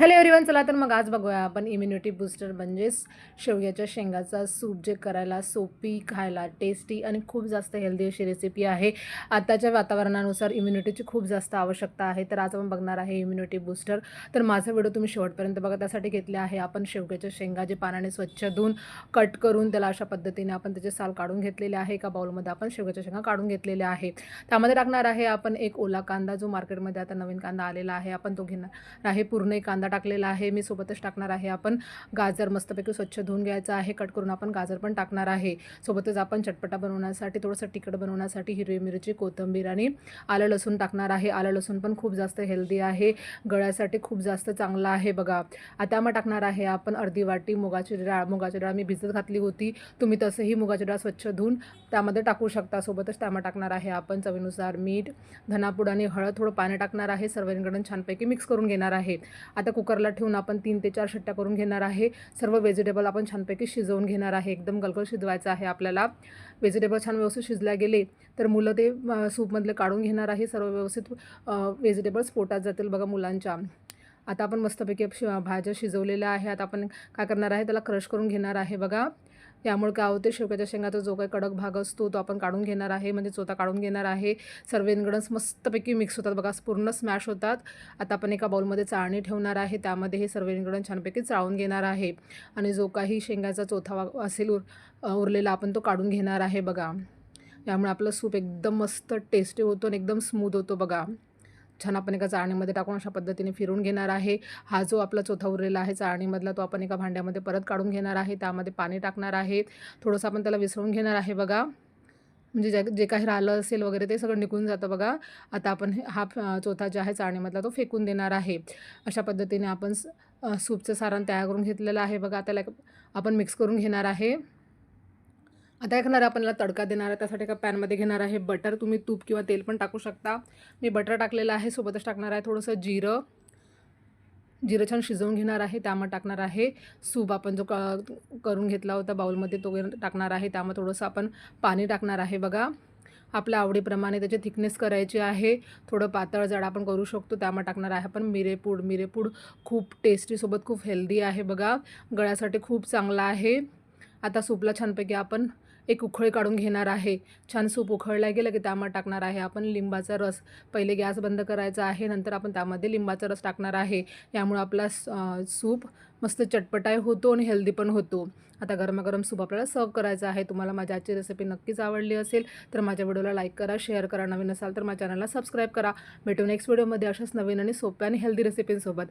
Hello everyone चला तर मग आज बघूया आपण इम्युनिटी बूस्टर म्हणजेच शेवग्याच्या शेंगाचा सूप जे करायला सोपी खायला टेस्टी आणि खूप जास्त हेल्दी अशी रेसिपी आहे. आताच्या वातावरणानुसार इम्युनिटीची खूप जास्त आवश्यकता आहे. तर आज आपण बघणार आहे इम्युनिटी बूस्टर तर माझा व्हिडिओ तुम्ही शेवटपर्यंत बघा. त्यासाठी घेतले आहे आपण शेवग्याच्या शेंगा जे पाण्याने स्वच्छ धुवून कट करून त्याला अशा पद्धतीने आपण त्याचे साल काढून घेतलेले आहे. एका बाउलमध्ये आपण शेवग्याच्या शेंगा काढून घेतलेल्या आहे त्यामध्ये टाकणार आहे आपण एक ओला कांदा जो मार्केटमध्ये आता नवीन कांदा आलेला आहे. आपण तो घेणार आहे पूर्ण एक कांदा टाकलेला आहे मी सोबतच टाकणार आहे. आपण गाजर मस्तपैकी स्वच्छ धुवून घ्यायचं आहे. कट करून आपण गाजर पण टाकणार आहे. सोबतच आपण चटपटा बनवण्यासाठी थोडंसं तिखट बनवण्यासाठी हिरवी मिरची कोथिंबीर आणि आलं लसूण टाकणार आहे. आलं लसूण पण खूप जास्त हेल्दी आहे. गळ्यासाठी खूप जास्त चांगलं आहे बघा. आता मग टाकणार आहे आपण अर्धी वाटी मुगाची डाळ. मुगाची डाळ मी भिजत घातली होती. तुम्ही तसंही मुगाची डाळ स्वच्छ धुवून त्यामध्ये टाकू शकता. सोबतच त्यामध्ये टाकणार आहे आपण चवीनुसार मीठ धनापूड आणि हळद. थोडं पाणी टाकणार आहे. सर्वांकडून छानपैकी मिक्स करून घेणार आहे. आता कुकरला ठेवून आपण तीन ते चार शिट्ट्या करून घेणार आहे. सर्व व्हेजिटेबल आपण छानपैकी शिजवून घेणार आहे. एकदम गलगल शिजवायचं आहे आपल्याला. व्हेजिटेबल छान व्यवस्थित शिजल्या गेले तर मुलं ते सूपमधले काढून घेणार आहे. सर्व व्यवस्थित व्हेजिटेबल्स पोटात जातील बघा मुलांच्या. आता आपण मस्तपैकी शि भाज्या शिजवलेल्या आहे आता आपण काय करणार आहे? त्याला क्रश करून घेणार आहे बघा. यामुळे काय होते? शेवग्याच्या शेंगाचा जो काही कडक भाग असतो तो आपण काढून घेणार आहे. म्हणजे चोथा काढून घेणार आहे. सर्व इन्ग्रेडियंट्स मस्तपैकी मिक्स होतात. बघा पूर्ण स्मॅश होतात. आता आपण एका बाउलमध्ये चाळणी ठेवणार आहे. त्यामध्ये हे सर्व इन्ग्रेडियंट छानपैकी चाळून घेणार आहे. आणि जो काही शेंगाचा चोथा असेल उर उरलेला आपण तो काढून घेणार आहे बघा. यामुळे आपलं सूप एकदम मस्त टेस्टी होतो आणि एकदम स्मूथ होतो बघा. छान आपण एका चाळणीमध्ये टाकून अशा पद्धतीने फिरून घेणार आहे. हा जो आपला चोथा उरलेला आहे चाळणीमधला तो आपण एका भांड्यामध्ये परत काढून घेणार आहे. त्यामध्ये पाणी टाकणार आहे. थोडंसं आपण त्याला विसरून घेणार आहे बघा. म्हणजे जे जे काही राहिलं असेल वगैरे ते सगळं निघून जातं बघा. आता आपण हे- हा अ, चोथा जे आहे चाळणीमधला तो फेकून देणार आहे. अशा पद्धतीने आपण स- सूपचं सारण तयार करून घेतलेलं आहे बघा. त्याला एक- आपण मिक्स करून घेणार आहे. आता काय करणार आहे तडका देणार आहे. त्यासाठी एका पॅनमध्ये घेणार आहे बटर. तुम्ही तूप किंवा तेल पण टाकू शकता. मी बटर टाकलेलं आहे सोबतच टाकणार आहे थोडंसं जिरं. जिरं छान शिजवून घेणार आहे त्यामध्ये टाकणार आहे. सूप आपण जो क करून घेतला होता बाउलमध्ये तो टाकणार आहे. त्यामध्ये थोडंसं आपण पाणी टाकणार आहे बघा. आपल्या आवडीप्रमाणे त्याची थिकनेस करायची आहे. थोडं पातळ जाड आपण करू शकतो. त्यामध्ये टाकणार आहे आपण मिरेपूड मिरेपूड खूप टेस्टीसोबत खूप हेल्दी आहे बघा. गळ्यासाठी खूप चांगला आहे. आता सूपला छानपैकी आपण एक उखळी काढून घेणार आहे. छान सूप उखळला गेलं की त्यामध्ये टाकणार आहे. आपण लिंबाचा रस पहिले गॅस बंद करायचा आहे. नंतर आपण त्यामध्ये लिंबाचा रस टाकणार आहे. यामुळे आपला स- सूप मस्त चटपटाय होतो आणि हेल्दी पण होतो. आता गरमागरम सूप आपल्याला सर्व करायचं आहे. तुम्हाला माझी आजची रेसिपी नक्कीच आवडली असेल तर माझ्या व्हिडिओला लाईक करा शेअर करा. नवीन असाल तर माझ्या चॅनलला सबस्क्राईब करा. भेटू नेक्स्ट व्हिडिओमध्ये अशाच नवीन आणि सोप्या आणि हेल्दी रेसिपींसोबत